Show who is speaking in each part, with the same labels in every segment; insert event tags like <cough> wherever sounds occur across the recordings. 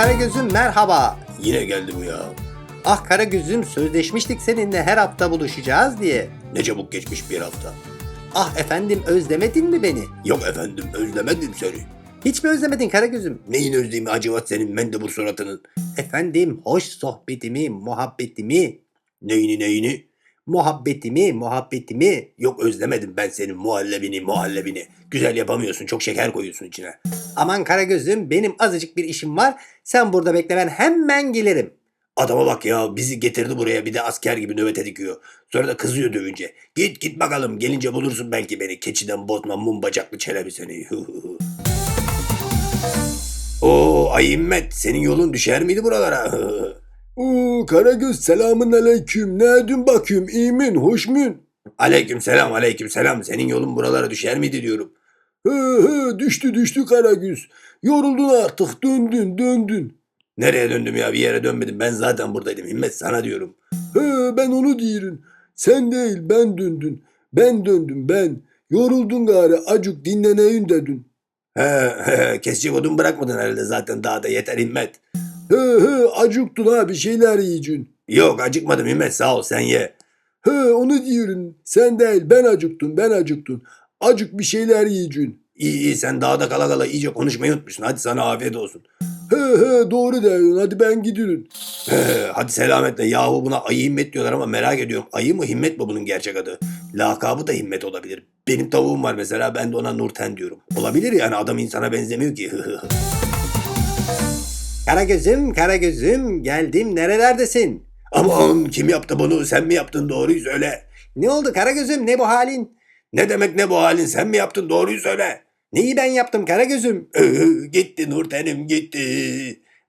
Speaker 1: Karagöz'üm merhaba.
Speaker 2: Yine geldi bu ya.
Speaker 1: Ah Karagöz'üm sözleşmiştik seninle her hafta buluşacağız diye.
Speaker 2: Ne çabuk geçmiş bir hafta.
Speaker 1: Ah efendim özlemedin mi beni?
Speaker 2: Yok efendim özlemedim seni.
Speaker 1: Hiç mi özlemedin Karagöz'üm?
Speaker 2: Neyin özlemi acıvat senin mendebur suratının.
Speaker 1: Efendim hoş sohbetimi, muhabbetimi,
Speaker 2: Neyini neyini.
Speaker 1: Muhabbetimi, muhabbetimi.
Speaker 2: Yok özlemedim ben senin muhallebini muhallebini. Güzel yapamıyorsun çok şeker koyuyorsun içine.
Speaker 1: Aman Karagöz'üm benim azıcık bir işim var. Sen burada bekle ben hemen gelirim.
Speaker 2: Adama bak ya bizi getirdi buraya bir de asker gibi nöbete dikiyor. Sonra da kızıyor dövünce. Git git bakalım gelince bulursun belki beni. Keçiden bozma mum bacaklı çelebi seni. Oo ay İmmet senin yolun düşer miydi buralara?
Speaker 3: Oo Karagöz selamın aleyküm. Ne edin bakayım iyi min hoş mun?
Speaker 2: aleyküm selam aleyküm selam. Senin yolun buralara düşer miydi diyorum.
Speaker 3: He he düştü düştü Karagöz. Yoruldun artık döndün döndün.
Speaker 2: Nereye döndüm ya bir yere dönmedim. Ben zaten buradaydım. İmmet sana diyorum.
Speaker 3: He ben onu diyorum. Sen değil ben döndün. Ben döndüm ben. Yoruldun gari acık dinleneyin dedin.
Speaker 2: He he kesecek odun bırakmadın herhalde zaten daha da yeter İmmet.
Speaker 3: He he acıktın ha bir şeyler yiyeceksin.
Speaker 2: Yok acıkmadım İmmet sağ ol sen ye.
Speaker 3: He onu diyorum. Sen değil ben acıktım ben acıktım. Acık bir şeyler yiyeceksin.
Speaker 2: İyi iyi sen dağda kala kala iyice konuşmayı unutmuşsun. Hadi sana afiyet olsun.
Speaker 3: He he doğru diyorsun hadi ben gidiyorum.
Speaker 2: He, hadi selametle. Yahu buna ayı himmet diyorlar ama merak ediyorum. Ayı mı himmet mi bunun gerçek adı? Lakabı da himmet olabilir. Benim tavuğum var mesela ben de ona Nurten diyorum. Olabilir yani adam insana benzemiyor ki.
Speaker 1: Karagöz'üm, Karagöz'üm geldim nerelerdesin?
Speaker 2: Aman kim yaptı bunu sen mi yaptın doğruyu söyle.
Speaker 1: Ne oldu Karagöz'üm ne bu halin?
Speaker 2: Ne demek ne bu halin sen mi yaptın doğruyu söyle.
Speaker 1: Neyi ben yaptım Karagöz'üm?
Speaker 2: Ee, gitti Nurten'im gitti.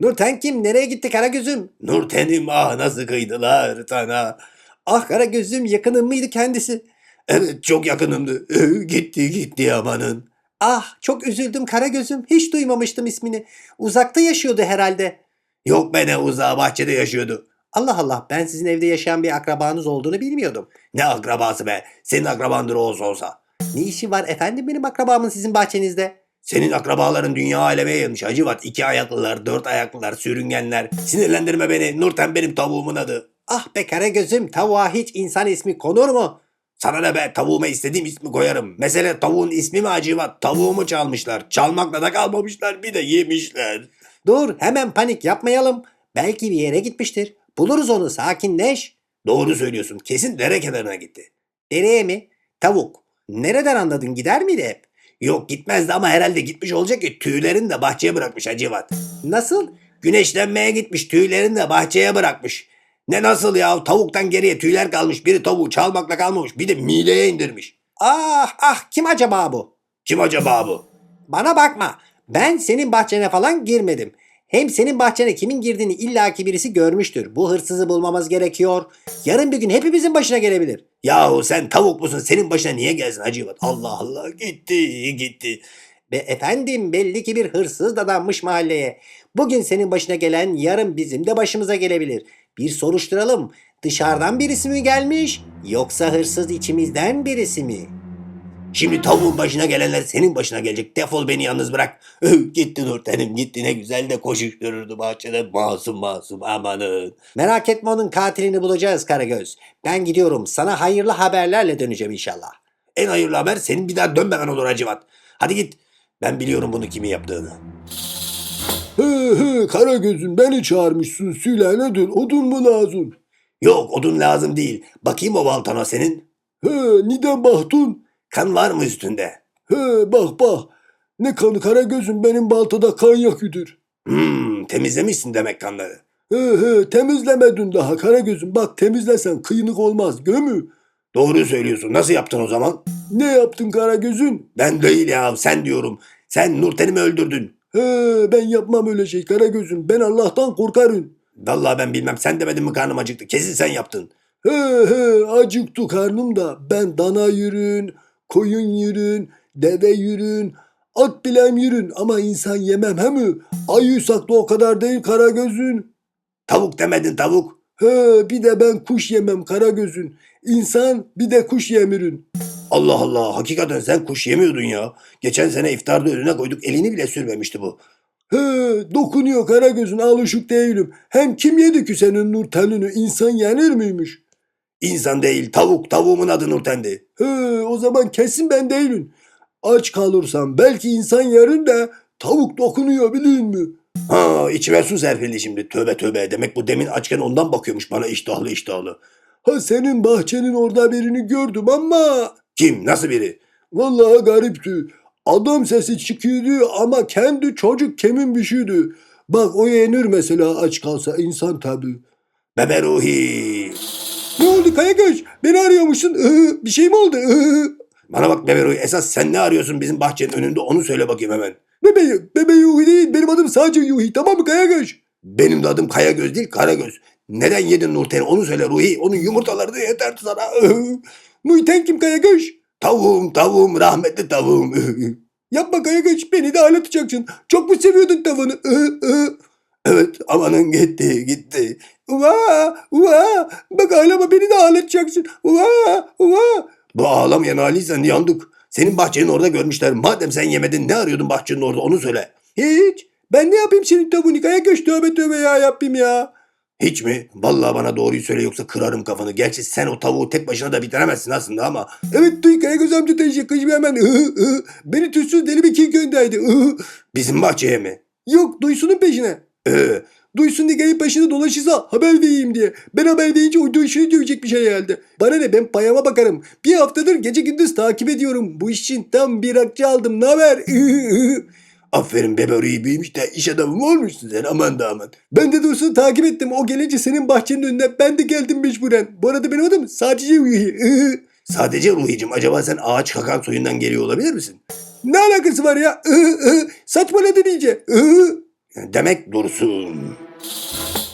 Speaker 1: Nurten kim? Nereye gitti Karagöz'üm?
Speaker 2: Nurten'im ah nasıl kıydılar sana.
Speaker 1: Ah Karagöz'üm yakınım mıydı kendisi?
Speaker 2: Evet çok yakınımdı. Ee, gitti gitti amanın.
Speaker 1: Ah çok üzüldüm Karagöz'üm. Hiç duymamıştım ismini. Uzakta yaşıyordu herhalde.
Speaker 2: Yok be ne uzağa bahçede yaşıyordu.
Speaker 1: Allah Allah ben sizin evde yaşayan bir akrabanız olduğunu bilmiyordum.
Speaker 2: Ne akrabası be. Senin akrabandır olsa olsa.
Speaker 1: Ne işi var efendim benim akrabamın sizin bahçenizde?
Speaker 2: Senin akrabaların dünya aleme yayılmış Hacivat. iki ayaklılar, dört ayaklılar, sürüngenler. Sinirlendirme beni. Nurten benim tavuğumun adı.
Speaker 1: Ah be Karagöz'üm tavuğa hiç insan ismi konur mu?
Speaker 2: Sana ne be tavuğuma istediğim ismi koyarım. Mesele tavuğun ismi mi Hacivat? Tavuğumu çalmışlar. Çalmakla da kalmamışlar bir de yemişler.
Speaker 1: Dur hemen panik yapmayalım. Belki bir yere gitmiştir. Buluruz onu sakinleş.
Speaker 2: Doğru söylüyorsun. Kesin dere kenarına gitti.
Speaker 1: Nereye mi? Tavuk. Nereden anladın gider miydi hep?
Speaker 2: Yok gitmezdi ama herhalde gitmiş olacak ki tüylerini de bahçeye bırakmış Hacivat.
Speaker 1: Nasıl?
Speaker 2: Güneşlenmeye gitmiş tüylerini de bahçeye bırakmış. Ne nasıl ya tavuktan geriye tüyler kalmış biri tavuğu çalmakla kalmamış bir de mideye indirmiş.
Speaker 1: Ah ah kim acaba bu?
Speaker 2: Kim acaba bu?
Speaker 1: Bana bakma. Ben senin bahçene falan girmedim. Hem senin bahçene kimin girdiğini illaki birisi görmüştür. Bu hırsızı bulmamız gerekiyor. Yarın bir gün hepimizin başına gelebilir.
Speaker 2: Yahu sen tavuk musun senin başına niye gelsin Hacivat? Allah Allah gitti gitti.
Speaker 1: Be efendim belli ki bir hırsız dadanmış mahalleye. Bugün senin başına gelen yarın bizim de başımıza gelebilir. Bir soruşturalım. Dışarıdan birisi mi gelmiş yoksa hırsız içimizden birisi mi?
Speaker 2: Şimdi tavuğun başına gelenler senin başına gelecek. Defol beni yalnız bırak. gitti Nurten'im gitti ne güzel de koşuştururdu bahçede. Masum masum amanın.
Speaker 1: Merak etme onun katilini bulacağız Karagöz. Ben gidiyorum. Sana hayırlı haberlerle döneceğim inşallah.
Speaker 2: En hayırlı haber senin bir daha dönmemen olur Hacivat. Hadi git. Ben biliyorum bunu kimin yaptığını.
Speaker 3: He he Karagöz'üm beni çağırmışsın söyle nedir odun mu lazım?
Speaker 2: Yok odun lazım değil. Bakayım o baltana senin.
Speaker 3: He neden baktın?
Speaker 2: Kan var mı üstünde?
Speaker 3: He bak bak. Ne kanı Karagöz'üm benim baltada kan yakıdır.
Speaker 2: Hmm, temizlemişsin demek kanları.
Speaker 3: He he temizlemedin daha Karagöz'üm bak temizlesen kıyınık olmaz gömü.
Speaker 2: Doğru söylüyorsun. Nasıl yaptın o zaman?
Speaker 3: Ne yaptın Karagöz'ün?
Speaker 2: Ben değil ya sen diyorum. Sen Nurten'i mi öldürdün?
Speaker 3: He ben yapmam öyle şey Karagöz'üm ben Allah'tan korkarım.
Speaker 2: Vallahi ben bilmem. Sen demedin mi karnım acıktı? Kesin sen yaptın.
Speaker 3: He he acıktı karnım da ben dana yürün, koyun yürün, deve yürün, at bilem yürün ama insan yemem he mi? Ayıysak da o kadar değil Karagöz'ün.
Speaker 2: Tavuk demedin tavuk.
Speaker 3: He bir de ben kuş yemem Karagöz'ün. İnsan bir de kuş yemirin.
Speaker 2: Allah Allah. Hakikaten sen kuş yemiyordun ya. Geçen sene iftarda önüne koyduk. Elini bile sürmemişti bu.
Speaker 3: He, dokunuyor Karagöz'ün alışık değilim. Hem kim yedi ki senin Nurten'ini insan yenir miymiş?
Speaker 2: İnsan değil tavuk. Tavuğumun adı Nurten'di.
Speaker 3: He, o zaman kesin ben değilim. Aç kalırsam belki insan yerim de tavuk dokunuyor bilin mi?
Speaker 2: Ha içime su serpildi şimdi. Tövbe tövbe. Demek bu demin açken ondan bakıyormuş bana iştahlı iştahlı.
Speaker 3: Ha senin bahçenin orada birini gördüm ama
Speaker 2: Kim? Nasıl biri?
Speaker 3: vallahi garipti. Adam sesi çıkıyordu ama kendi çocuk kemin bir şeydi. Bak o yenir mesela aç kalsa insan tabii.
Speaker 2: Bebe Ruhi.
Speaker 3: Ne oldu Kayagöz? Beni arıyormuşsun. Iı, bir şey mi oldu? Iı.
Speaker 2: Bana bak Bebe Ruhi. Esas sen ne arıyorsun bizim bahçenin önünde onu söyle bakayım hemen.
Speaker 3: Bebe, bebe Yuhi değil. Benim adım sadece Yuhi. Tamam mı Kayagöz?
Speaker 2: Benim de adım Kayagöz değil Karagöz. Neden yedin Nurten'i onu söyle Ruhi. Onun yumurtaları da yeter sana. <laughs>
Speaker 3: Muhiten kim Kayagöz?
Speaker 2: tavuğum tavuğum rahmetli tavuğum. <laughs>
Speaker 3: Yapma Kayagöz. Beni de ağlatacaksın. Çok mu seviyordun tavanı? <laughs>
Speaker 2: Evet amanın gitti gitti.
Speaker 3: Uva, uva. Bak ağlama beni de ağlatacaksın. Uva, uva.
Speaker 2: Bu ağlamayan haliysen yandık. Senin bahçenin orada görmüşler. Madem sen yemedin ne arıyordun bahçenin orada onu söyle.
Speaker 3: Hiç. Ben ne yapayım senin tavuğunu? Kayagöz tövbe tövbe ya yapayım ya.
Speaker 2: Hiç mi? Vallahi bana doğruyu söyle yoksa kırarım kafanı. Gerçi sen o tavuğu tek başına da bitiremezsin aslında ama.
Speaker 3: Evet duy Kayagöz amca teşekkür hemen. Beni tütsüz deli bir kim gönderdi.
Speaker 2: Bizim bahçeye mi?
Speaker 3: Yok Duysun'un peşine.
Speaker 2: Ee,
Speaker 3: Duysun diye gelip başına dolaşırsa haber vereyim diye. Ben haber verince o Duysun'u dövecek bir şey herhalde. Bana ne ben payama bakarım. Bir haftadır gece gündüz takip ediyorum. Bu iş için tam bir akçe aldım. Ne haber? <laughs>
Speaker 2: aferin beberiyi büyümüş de iş adamı mı olmuşsun sen aman da aman.
Speaker 3: ben de Dursun'u takip ettim. O gelince senin bahçenin önüne ben de geldim mecburen. Bu arada benim adım sadece Yuhi.
Speaker 2: Sadece Ruhi'cim acaba sen ağaç kakan soyundan geliyor olabilir misin?
Speaker 3: ne alakası var ya? Saçmaladın iyice.
Speaker 2: Demek dursun.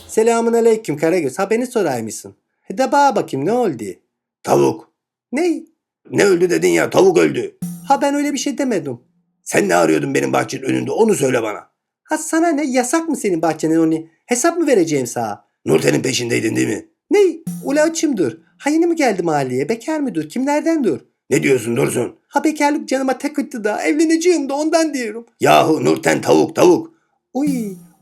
Speaker 1: Selamun aleyküm Karagöz. Ha beni soraymışsın. De bana bakayım ne oldu?
Speaker 2: Tavuk.
Speaker 1: Ne?
Speaker 2: Ne öldü dedin ya tavuk öldü.
Speaker 1: Ha ben öyle bir şey demedim.
Speaker 2: Sen ne arıyordun benim bahçenin önünde onu söyle bana.
Speaker 1: Ha sana ne? Yasak mı senin bahçenin onu? Hesap mı vereceğim sana?
Speaker 2: Nurten'in peşindeydin değil mi?
Speaker 1: Ne? Ula açımdır. Ha yeni mi geldi mahalleye? Bekar mıdır? Kimlerden dur?
Speaker 2: Ne diyorsun Dursun?
Speaker 1: Ha bekarlık canıma tek etti da evleneceğim de ondan diyorum.
Speaker 2: Yahu Nurten tavuk tavuk.
Speaker 1: Uy,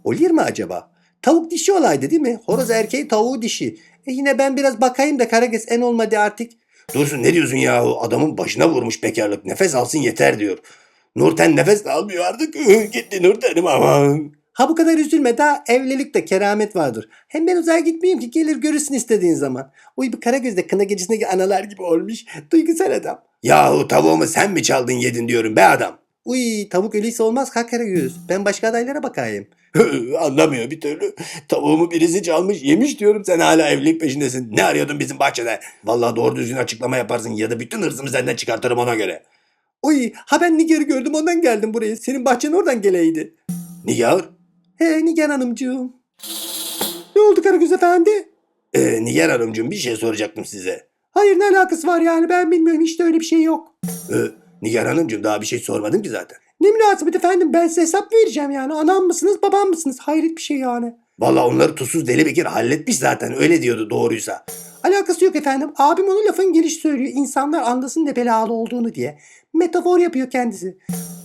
Speaker 1: olur mu acaba? Tavuk dişi olaydı değil mi? Horoz erkeği tavuğu dişi. E yine ben biraz bakayım da Karagöz en olmadı artık.
Speaker 2: Dursun ne diyorsun yahu adamın başına vurmuş bekarlık nefes alsın yeter diyor. Nurten nefes almıyor artık. <laughs> Gitti Nurten'im aman.
Speaker 1: Ha bu kadar üzülme daha evlilikte keramet vardır. Hem ben uzağa gitmeyeyim ki gelir görürsün istediğin zaman. Uy bu Karagöz'de kına gecesindeki analar gibi olmuş. Duygusal adam.
Speaker 2: Yahu tavuğumu sen mi çaldın yedin diyorum be adam.
Speaker 1: Uy tavuk öyleyse olmaz ha Karagöz. Ben başka adaylara bakayım. <laughs>
Speaker 2: Anlamıyor bir türlü. Tavuğumu birisi çalmış yemiş diyorum sen hala evlilik peşindesin. Ne arıyordun bizim bahçede? Vallahi doğru düzgün açıklama yaparsın ya da bütün hırsımı senden çıkartırım ona göre.
Speaker 1: Uy ha ben Nigar'ı gördüm ondan geldim buraya. Senin bahçen oradan geleydi.
Speaker 2: Nigar?
Speaker 1: He Nigar hanımcığım. Ne oldu Karagöz efendi?
Speaker 2: Ee, Nigar Hanımcığım bir şey soracaktım size.
Speaker 1: Hayır ne alakası var yani ben bilmiyorum hiç de öyle bir şey yok.
Speaker 2: Ee, Nigar Hanımcığım daha bir şey sormadım ki zaten.
Speaker 1: Ne münasebet efendim ben size hesap vereceğim yani. Anam mısınız babam mısınız? Hayret bir şey yani.
Speaker 2: Vallahi onları tuzsuz deli bekir halletmiş zaten öyle diyordu doğruysa.
Speaker 1: Alakası yok efendim. Abim onun lafın geliş söylüyor. İnsanlar anlasın ne belalı olduğunu diye. Metafor yapıyor kendisi.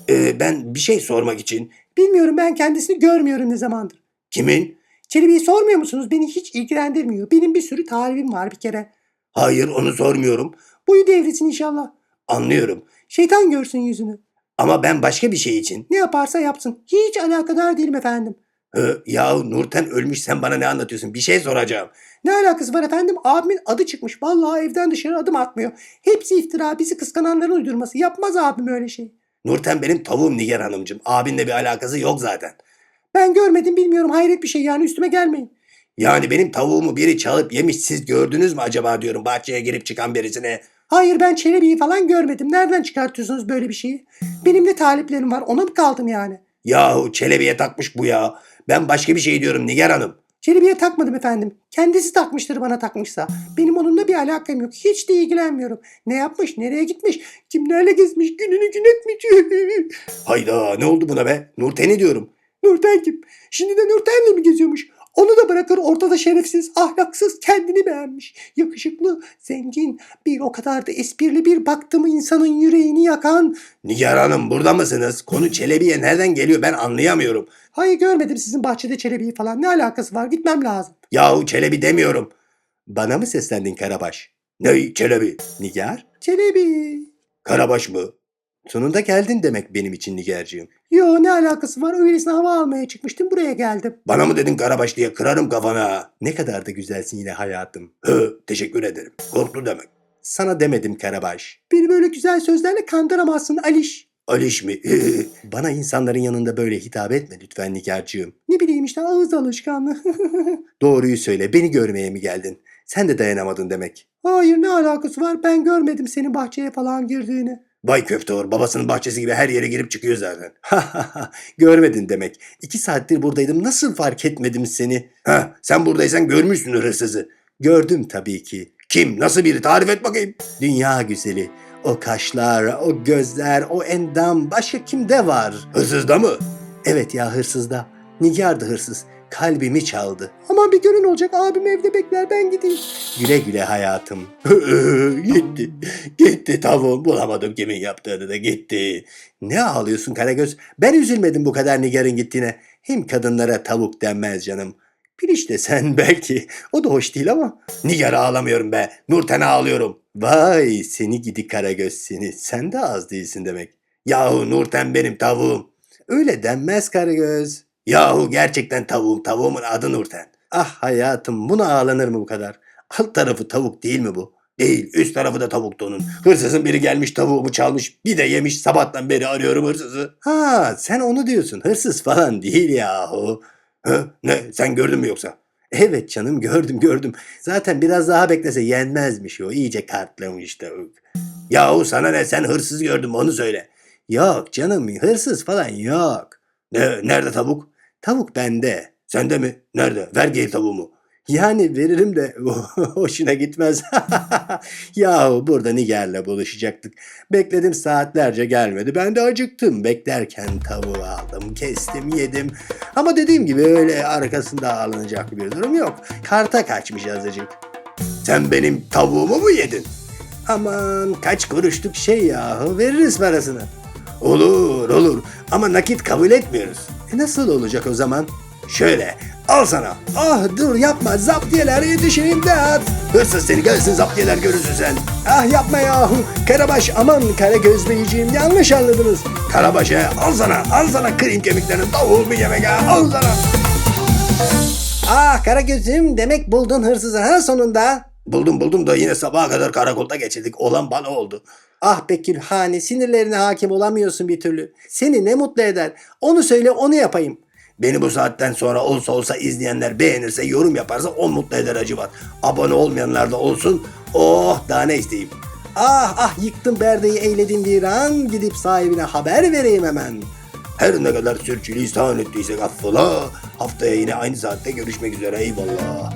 Speaker 2: Ee, ben bir şey sormak için.
Speaker 1: Bilmiyorum ben kendisini görmüyorum ne zamandır.
Speaker 2: Kimin?
Speaker 1: Çelebi'yi sormuyor musunuz? Beni hiç ilgilendirmiyor. Benim bir sürü talibim var bir kere.
Speaker 2: Hayır onu sormuyorum.
Speaker 1: Boyu devrilsin inşallah.
Speaker 2: Anlıyorum.
Speaker 1: Şeytan görsün yüzünü.
Speaker 2: Ama ben başka bir şey için.
Speaker 1: Ne yaparsa yapsın. Hiç alakadar değilim efendim.
Speaker 2: Ee, yahu Nurten ölmüş sen bana ne anlatıyorsun? Bir şey soracağım.
Speaker 1: Ne alakası var efendim? Abimin adı çıkmış. Vallahi evden dışarı adım atmıyor. Hepsi iftira. Bizi kıskananların uydurması. Yapmaz abim öyle şey.
Speaker 2: Nurten benim tavuğum Nigar Hanımcığım. Abinle bir alakası yok zaten.
Speaker 1: Ben görmedim bilmiyorum. Hayret bir şey yani üstüme gelmeyin.
Speaker 2: Yani benim tavuğumu biri çalıp yemiş siz gördünüz mü acaba diyorum bahçeye girip çıkan birisine.
Speaker 1: Hayır ben Çelebi'yi falan görmedim. Nereden çıkartıyorsunuz böyle bir şeyi? Benim de taliplerim var. Ona mı kaldım yani?
Speaker 2: Yahu Çelebi'ye takmış bu ya. Ben başka bir şey diyorum Nigar Hanım.
Speaker 1: Çelebi'ye takmadım efendim. Kendisi takmıştır bana takmışsa. Benim onunla bir alakam yok. Hiç de ilgilenmiyorum. Ne yapmış, nereye gitmiş, kimlerle gezmiş, gününü gün etmiş. <laughs>
Speaker 2: Hayda ne oldu buna be? Nurten'i diyorum.
Speaker 1: Nurten kim? Şimdi de Nurten'le mi geziyormuş? Onu da bırakır ortada şerefsiz, ahlaksız, kendini beğenmiş. Yakışıklı, zengin, bir o kadar da esprili bir baktı mı insanın yüreğini yakan.
Speaker 2: Nigar Hanım burada mısınız? Konu Çelebi'ye nereden geliyor ben anlayamıyorum.
Speaker 1: Hayır görmedim sizin bahçede Çelebi'yi falan. Ne alakası var? Gitmem lazım.
Speaker 2: Yahu Çelebi demiyorum.
Speaker 1: Bana mı seslendin Karabaş?
Speaker 2: Ne Çelebi?
Speaker 1: Nigar? Çelebi.
Speaker 2: Karabaş mı?
Speaker 1: Sonunda geldin demek benim için Nigar'cığım. Yo ne alakası var? Öylesine hava almaya çıkmıştım buraya geldim.
Speaker 2: Bana mı dedin Karabaş diye kırarım kafana.
Speaker 1: Ne kadar da güzelsin yine hayatım.
Speaker 2: Hı, teşekkür ederim. Korktu demek.
Speaker 1: Sana demedim Karabaş. Beni böyle güzel sözlerle kandıramazsın Aliş.
Speaker 2: Aliş mi? <laughs>
Speaker 1: Bana insanların yanında böyle hitap etme lütfen Nigar'cığım. Ne bileyim işte ağız alışkanlığı. <laughs> Doğruyu söyle beni görmeye mi geldin? Sen de dayanamadın demek. Hayır ne alakası var ben görmedim senin bahçeye falan girdiğini.
Speaker 2: Bay Köfteor babasının bahçesi gibi her yere girip çıkıyor zaten. <laughs>
Speaker 1: Görmedin demek. İki saattir buradaydım nasıl fark etmedim seni?
Speaker 2: Ha, sen buradaysan görmüşsündür hırsızı.
Speaker 1: Gördüm tabii ki.
Speaker 2: Kim? Nasıl biri? Tarif et bakayım.
Speaker 1: Dünya güzeli. O kaşlar, o gözler, o endam başka kimde var?
Speaker 2: Hırsızda mı?
Speaker 1: Evet ya hırsızda. Nigar da hırsız. Kalbimi çaldı. Aman bir görün olacak abim evde bekler ben gideyim. Güle güle hayatım. <laughs>
Speaker 2: gitti. Gitti tavuğum. Bulamadım kimin yaptığını da gitti.
Speaker 1: Ne ağlıyorsun Karagöz? Ben üzülmedim bu kadar Nigar'ın gittiğine. Hem kadınlara tavuk denmez canım. Piliç de sen <laughs> belki. O da hoş değil ama.
Speaker 2: Nigar ağlamıyorum be. Nurten'e ağlıyorum.
Speaker 1: Vay seni gidi Karagöz seni. Sen de az değilsin demek.
Speaker 2: Yahu Nurten benim tavuğum.
Speaker 1: Öyle denmez Karagöz.
Speaker 2: Yahu gerçekten tavuğum. Tavuğumun adı Nurten.
Speaker 1: Ah hayatım buna ağlanır mı bu kadar? Alt tarafı tavuk değil mi bu?
Speaker 2: Değil üst tarafı da tavuktu onun. Hırsızın biri gelmiş tavuğumu çalmış. Bir de yemiş sabahtan beri arıyorum hırsızı.
Speaker 1: Ha sen onu diyorsun. Hırsız falan değil yahu.
Speaker 2: Hı? Ne sen gördün mü yoksa?
Speaker 1: Evet canım gördüm gördüm. Zaten biraz daha beklese yenmezmiş o. İyice kartlamış tavuk.
Speaker 2: Yahu sana ne sen hırsız gördün mü onu söyle.
Speaker 1: Yok canım hırsız falan yok.
Speaker 2: Ne, nerede tavuk?
Speaker 1: Tavuk bende.
Speaker 2: Sende mi? Nerede? Ver geri tavuğumu.
Speaker 1: Yani veririm de <laughs> hoşuna gitmez. <laughs> Yahu burada Nigar'la buluşacaktık. Bekledim saatlerce gelmedi. Ben de acıktım. Beklerken tavuğu aldım, kestim, yedim. Ama dediğim gibi öyle arkasında ağlanacak bir durum yok. Karta kaçmış azıcık.
Speaker 2: Sen benim tavuğumu mu yedin?
Speaker 1: Aman kaç kuruşluk şey yahu veririz parasını.
Speaker 2: Olur olur ama nakit kabul etmiyoruz.
Speaker 1: E nasıl olacak o zaman?
Speaker 2: Şöyle al sana.
Speaker 1: Ah dur yapma zaptiyeler yetişeyim de at.
Speaker 2: Hırsız seni gelsin zaptiyeler görürsün sen.
Speaker 1: Ah yapma yahu. Karabaş aman kara gözleyiciğim yanlış anladınız.
Speaker 2: Karabaş'a al sana al sana kırayım kemiklerini tavuğumu yemek ha al sana.
Speaker 1: Ah kara gözüm demek buldun hırsızı ha sonunda.
Speaker 2: Buldum buldum da yine sabaha kadar karakolda geçirdik. Olan bana oldu.
Speaker 1: Ah be Külhane sinirlerine hakim olamıyorsun bir türlü. Seni ne mutlu eder? Onu söyle onu yapayım.
Speaker 2: Beni bu saatten sonra olsa olsa izleyenler beğenirse yorum yaparsa on mutlu eder acıvat. Abone olmayanlar da olsun. Oh daha ne isteyeyim.
Speaker 1: Ah ah yıktım berdeyi eyledim bir an gidip sahibine haber vereyim hemen.
Speaker 2: Her ne kadar sürçülisan ettiysek affola. Haftaya yine aynı saatte görüşmek üzere eyvallah.